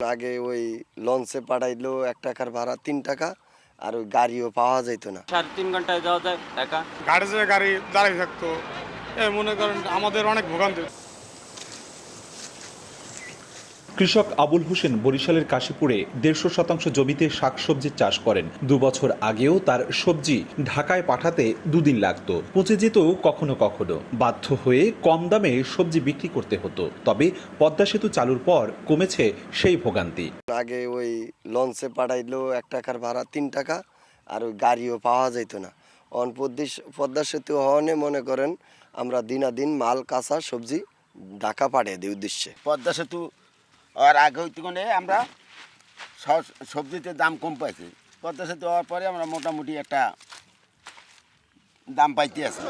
আগে ওই লঞ্চে পাঠাইলো এক টাকার ভাড়া তিন টাকা আর ওই গাড়িও পাওয়া যেত না। সাড়ে তিন ঘন্টায় যাওয়া যায় টাকা? গাড়ি যে গাড়ি দাঁড়িয়ে থাকতো এ মনে করেন আমাদের অনেক ভোগান্তি। কৃষক আবুল হোসেন বরিশালের কাশীপুরে দেড়শো শতাংশ জমিতে শাকসবজির চাষ করেন। দু বছর আগেও তার সবজি ঢাকায় পাঠাতে দুদিন লাগতো। পচে যেত কখনো কখনো। বাধ্য হয়ে কম দামে সবজি বিক্রি করতে হতো। তবে পদ্মা সেতু চালুর পর কমেছে সেই ভোগান্তি। আগে ওই লঞ্চে পাঠাইলো এক টাকার ভাড়া তিন টাকা আর ওই গাড়িও পাওয়া যেত না। অন পদ্মা- পদ্মা সেতু হওয়ানে মনে করেন আমরা দিনাদিন মাল কাঁচা সবজি ঢাকা পাঠিয়ে দিই উদ্দেশ্যে। পদ্মা সেতু আর আগে হইতে কোনে আমরা সবজিতে দাম কম পাইছি। পদ্মা সেতু হওয়ার পরে আমরা মোটামুটি একটা দাম পাইতে আছি।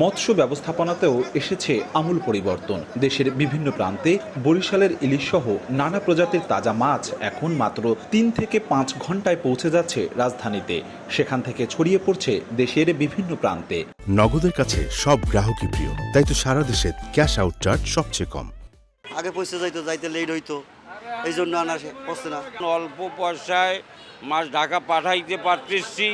মৎস্য ব্যবস্থাপনাতেও এসেছে আমূল পরিবর্তন। দেশের বিভিন্ন প্রান্তে বরিশালের ইলিশ সহ নানা প্রজাতির তাজা মাছ এখন মাত্র তিন থেকে পাঁচ ঘন্টায় পৌঁছে যাচ্ছে রাজধানীতে। সেখান থেকে ছড়িয়ে পড়ছে দেশের বিভিন্ন প্রান্তে। নগদের কাছে সব গ্রাহকই প্রিয় তাই তো সারা দেশে ক্যাশ আউট চার্জ সবচেয়ে কম। আগে পৌঁছে যাইতো, যাইতে লেট হইতো। এই জন্য আনা পৌঁছে না। অল্প পয়সায় মাছ ঢাকা পাঠাইতে পারতেছি।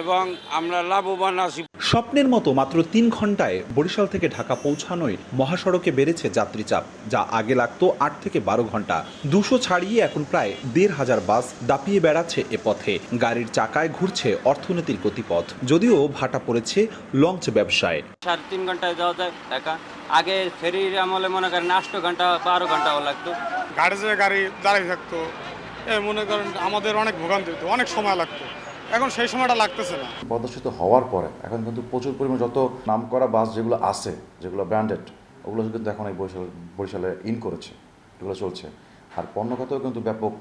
এবং আমরা লাভবান আছি। স্বপ্নের মতো মাত্র তিন ঘন্টায় বরিশাল থেকে ঢাকা পৌঁছানোয় মহাসড়কে বেড়েছে যাত্রী চাপ যা আগে লাগতো আট থেকে বারো ঘণ্টা। দুশো ছাড়িয়ে এখন প্রায় দেড় হাজার বাস দাপিয়ে বেড়াচ্ছে এ পথে। গাড়ির চাকায় ঘুরছে অর্থনীতির গতিপথ যদিও ভাটা পড়েছে লঞ্চ ব্যবসায়। সাড়ে তিন ঘন্টায় যাওয়া যায় ঢাকা আগে ফেরির আমলে মনে করেন আষ্ট ঘণ্টা বারো ঘন্টাও লাগতো। গাড়ি যে গাড়ি দাঁড়িয়ে থাকতো মনে করেন আমাদের অনেক ভোগান্তি হতো অনেক সময় লাগতো। এখন সেই সময়টা লাগতেছে না। পদ্মা হওয়ার পরে, এখন কিন্তু প্রচুর পরিমাণ যত নাম করা বাস যেগুলো আছে, যেগুলো ব্র্যান্ডেড ওগুলো কিন্তু এখন এই বরিশাল, বরিশালে ইন করেছে, এগুলো চলছে। আর পণ্যখাতেও কিন্তু ব্যাপক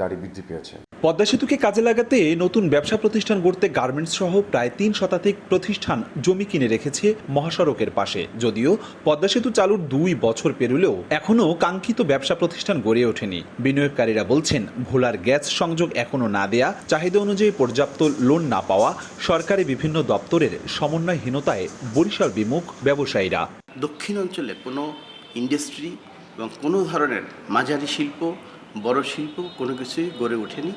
গাড়ি বৃদ্ধি পেয়েছে। পদ্মা সেতুকে কাজে লাগাতে নতুন ব্যবসা প্রতিষ্ঠান গড়তে গার্মেন্টস সহ প্রায় তিন শতাধিক প্রতিষ্ঠান জমি কিনে রেখেছে মহাসড়কের পাশে। যদিও পদ্মা সেতু চালুর দুই বছর পেরুলেও এখনও কাঙ্ক্ষিত ব্যবসা প্রতিষ্ঠান গড়ে ওঠেনি। বিনিয়োগকারীরা বলছেন, ভোলার গ্যাস সংযোগ এখনও না দেয়া, চাহিদা অনুযায়ী পর্যাপ্ত লোন না পাওয়া, সরকারি বিভিন্ন দপ্তরের সমন্বয়হীনতায় বরিশাল বিমুখ ব্যবসায়ীরা। দক্ষিণ অঞ্চলে কোনো ইন্ডাস্ট্রি এবং কোনো ধরনের মাঝারি শিল্প বড় শিল্প কোনো কিছুই গড়ে ওঠেনি।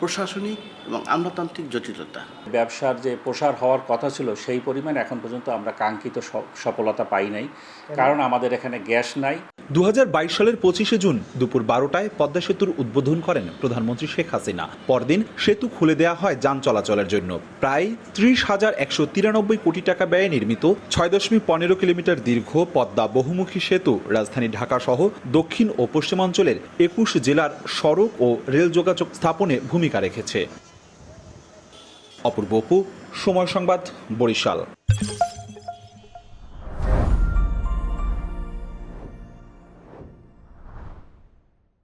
প্রশাসনিক এবং আমলাতান্ত্রিক জটিলতা। ব্যবসার যে প্রসার হওয়ার কথা ছিল সেই পরিমাণ এখন পর্যন্ত আমরা কাঙ্ক্ষিত স- সফলতা পাই নাই। কারণ আমাদের এখানে গ্যাস নাই। দু হাজার বাইশ সালের পঁচিশে জুন দুপুর বারোটায় পদ্মা সেতুর উদ্বোধন করেন প্রধানমন্ত্রী শেখ হাসিনা। পরদিন সেতু খুলে দেওয়া হয় যান চলাচলের জন্য। প্রায় ত্রিশ হাজার একশো তিরানব্বই কোটি টাকা ব্যয়ে নির্মিত ছয় দশমিক পনেরো কিলোমিটার দীর্ঘ পদ্মা বহুমুখী সেতু রাজধানী ঢাকা সহ দক্ষিণ ও পশ্চিমাঞ্চলের একুশ জেলার সড়ক ও রেল যোগাযোগ স্থাপনে ভূমিকা রেখেছে। অপূর্ব অপু, সময় সংবাদ, বরিশাল।